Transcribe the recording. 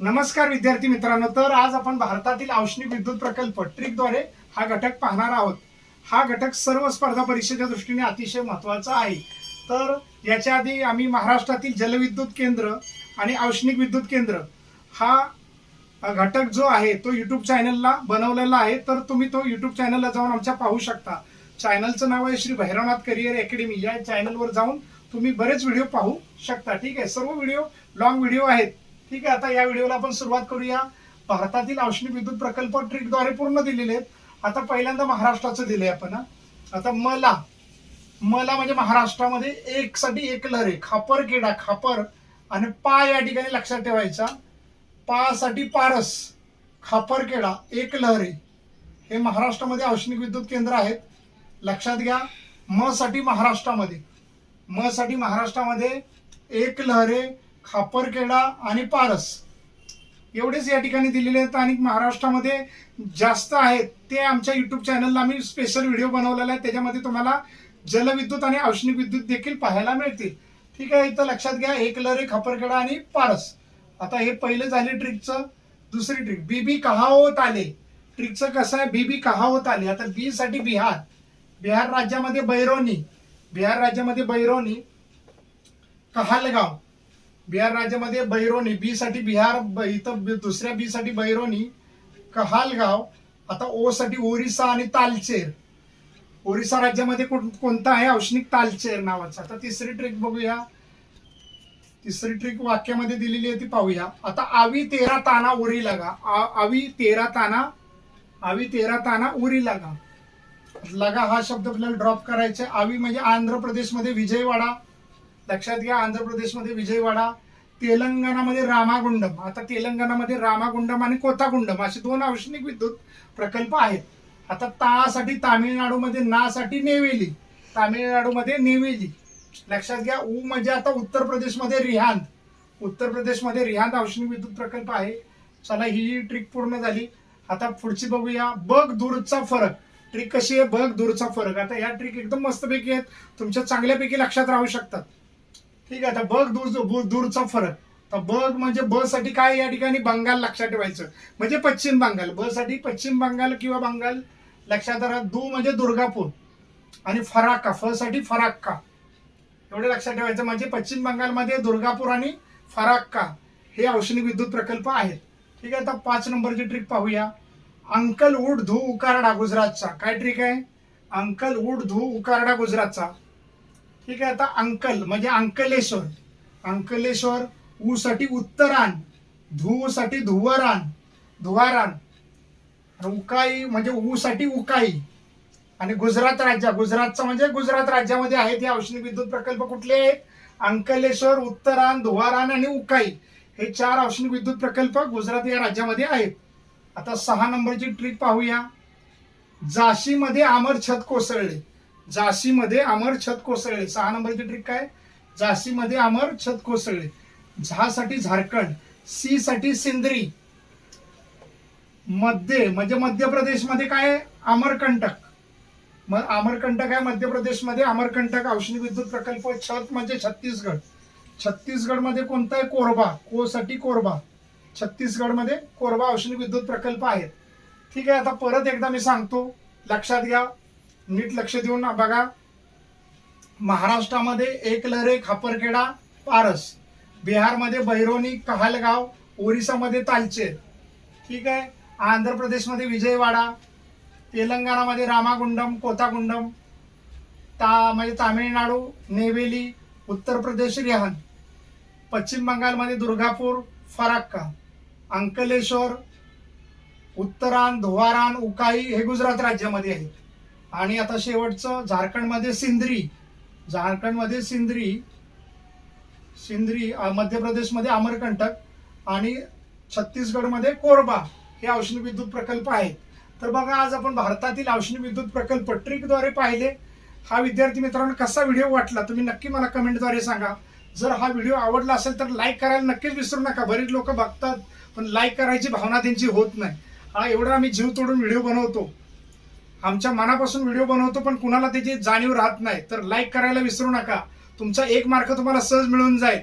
नमस्कार विद्यार्थी मित्रांनो तर आज आपण भारतातील औष्णिक विद्युत प्रकल्प ट्रिकद्वारे हा घटक पाहणार आहोत. हा घटक सर्व स्पर्धा परीक्षेच्या दृष्टीने अतिशय महत्त्वाचा आहे. तर याच्या आधी आम्ही महाराष्ट्रातील जलविद्युत केंद्र आणि औष्णिक विद्युत केंद्र हा घटक जो आहे तो यूट्यूब चॅनलला बनवलेला आहे. तर तुम्ही तो यूट्यूब चॅनलला जाऊन आमच्या पाहू शकता. चॅनलचं नाव आहे श्री भैरवनाथ करिअर अकॅडमी. या चॅनलवर जाऊन तुम्ही बरेच व्हिडिओ पाहू शकता. ठीक आहे? सर्व व्हिडिओ लॉंग व्हिडिओ आहेत. ठीक आहे आता या व्हिडिओला आपण सुरुवात करूया. भारतातील औष्णिक विद्युत प्रकल्प ट्रिकद्वारे पूर्ण दिलेले आहेत. आता पहिल्यांदा महाराष्ट्राचं दिले आपण आता मला मला म्हणजे महाराष्ट्रामध्ये एक साठी एक लहर आहे. खापर केडा खापर. आणि पा या ठिकाणी लक्षात ठेवायचा. पा साठी पारस खापरखेडा एक लहरे हे महाराष्ट्रामध्ये औष्णिक विद्युत केंद्र आहेत. लक्षात घ्या म साठी महाराष्ट्रामध्ये म साठी महाराष्ट्रामध्ये एक लहरे खापरखेडा आणि पारस. एवढेच या ठिकाणी दिलेले आहेत आणि महाराष्ट्रामध्ये जास्त आहेत. ते आमच्या युट्यूब चॅनलला आम्ही स्पेशल व्हिडिओ बनवलेला आहे. त्याच्यामध्ये तुम्हाला जलविद्युत आणि औष्णिक विद्युत देखील पाहायला मिळतील. ठीक आहे इथं लक्षात घ्या एकलरे खापरखेडा आणि पारस. आता हे पहिलं झाले ट्रिकचं. दुसरी ट्रिक बीबी कहावत आले. ट्रिकचं कसं आहे? बीबी कहावत आले. आता बी साठी बिहार. बिहार राज्यामध्ये बैरोनी बिहार राज्यामध्ये बैरोनी कहालगाव. बिहार राज्यामध्ये बैरोनी बी साठी बिहार इथं दुसऱ्या बी साठी बैरोनी कहालगाव आता ओ साठी ओरिसा आणि तालचेर. ओरिसा राज्यामध्ये कोण- कोणता आहे? औष्णिक तालचेर नावाचा. आता तिसरी ट्रिक बघूया. तिसरी ट्रिक वाक्यामध्ये दिलेली आहे ती पाहूया. आता आवी तेरा ताना उरी लागा. आवी तेरा ताना आवी तेरा ताना उरी लागा. लगा हा शब्द आपल्याला ड्रॉप करायचा आहे. आवी म्हणजे आंध्र प्रदेशमध्ये विजयवाडा लक्षात घ्या आंध्र प्रदेशमध्ये विजयवाडा तेलंगणामध्ये रामागुंडम. आता तेलंगणामध्ये रामागुंडम आणि कोथागुंडम असे दोन औष्णिक विद्युत प्रकल्प आहेत. आता तासाठी तामिळनाडूमध्ये नासाठी नेवेली तामिळनाडूमध्ये नेवेली. लक्षात घ्या उ म्हणजे आता उत्तर प्रदेशमध्ये रिहांद उत्तर प्रदेशमध्ये रिहांद औष्णिक विद्युत प्रकल्प आहे. चला ही ट्रिक पूर्ण झाली. आता पुढची बघूया बघ दूरचा फरक. ट्रिक कशी आहे? बघ दूरचा फरक. आता या ट्रिक एकदम मस्तपैकी आहेत. तुमच्या चांगल्यापैकी लक्षात राहू शकतात. ठीक आहे आता बघ दूर दूरचा फरक. तर बघ म्हणजे ब साठी काय या ठिकाणी बंगाल लक्षात ठेवायचं. म्हणजे पश्चिम बंगाल. ब साठी पश्चिम बंगाल किंवा बंगाल लक्षात राहा दू म्हणजे दुर्गापूर. आणि फराक्का फ साठी फराक्का. एवढे लक्षात ठेवायचं. म्हणजे पश्चिम बंगालमध्ये दुर्गापूर आणि फराक्का हे औष्णिक विद्युत प्रकल्प आहेत. ठीक आहे आता पाच नंबरची ट्रिक पाहूया. अंकल उड धू उकारडा गुजरातचा. काय ट्रिक आहे? अंकल उड धू उकारडा गुजरातचा. ठीक आहे आता अंकल म्हणजे अंकलेश्वर. अंकलेश्वर ऊ साठी उत्तरान धू साठी धुवरान धुवारान उकाई म्हणजे ऊ साठी उकाई. आणि गुजरात राज्य गुजरातचा म्हणजे गुजरात राज्यामध्ये आहेत हे औष्णिक विद्युत प्रकल्प कुठले? आहेत अंकलेश्वर उत्तरान धुवारान आणि उकाई. हे चार औष्णिक विद्युत प्रकल्प गुजरात या राज्यामध्ये आहेत. आता सहा नंबरची ट्रिक पाहूया. झाशीमध्ये आमर छत कोसळले. झाशीमध्ये अमर छत कोसळले. सहा नंबरची ट्रिक काय? झाशीमध्ये अमर छत कोसळले. झासाठी झारखंड सी साठी सिंद्री मध्य म्हणजे मध्य प्रदेशमध्ये काय अमरकंटक. मग अमरकंटक आहे मध्य प्रदेशमध्ये अमरकंटक औष्णिक विद्युत प्रकल्प छत म्हणजे छत्तीसगड. छत्तीसगडमध्ये कोणता आहे? कोरबा. को साठी कोरबा. छत्तीसगडमध्ये कोरबा औष्णिक विद्युत प्रकल्प आहेत. ठीक आहे आता परत एकदा मी सांगतो. लक्षात घ्या. नीट लक्ष देऊन बघा. महाराष्ट्रामध्ये एकलहरे खापरखेडा पारस. बिहारमध्ये बैरोनी कहालगाव ओरिसामध्ये तालचेर. ठीक आहे? आंध्र प्रदेशमध्ये विजयवाडा. तेलंगणामध्ये रामागुंडम कोथागुंडम ता म्हणजे तामिळनाडू नेवेली उत्तर प्रदेश रिहान. पश्चिम बंगालमध्ये दुर्गापूर फराक्का. अंकलेश्वर उत्तरान धुवारान उकाई हे गुजरात राज्यामध्ये आहे आणि आता शेवटचं झारखंडमध्ये सिंद्री झारखंडमध्ये सिंद्री सिंद्री मध्य प्रदेशमध्ये अमरकंटक आणि छत्तीसगडमध्ये कोरबा हे औष्णिक विद्युत प्रकल्प आहेत. तर बघा आज आपण भारतातील औष्णिक विद्युत प्रकल्प ट्रिकद्वारे पाहिले. हा विद्यार्थी मित्रांनो कसा व्हिडिओ वाटला तुम्ही नक्की मला कमेंटद्वारे सांगा. जर हा व्हिडिओ आवडला असेल तर लाईक करायला नक्कीच विसरू नका. बरीच लोक बघतात पण लाईक करायची भावना त्यांची होत नाही. हा एवढा आम्ही जीव तोडून व्हिडिओ बनवतो. आमच्या मनापासून व्हिडिओ बनवतो पण कुणाला त्याची जाणीव राहत नाही. तर लाईक करायला विसरू नका. तुमचा एक मार्क तुम्हाला सहज मिळून जाईल.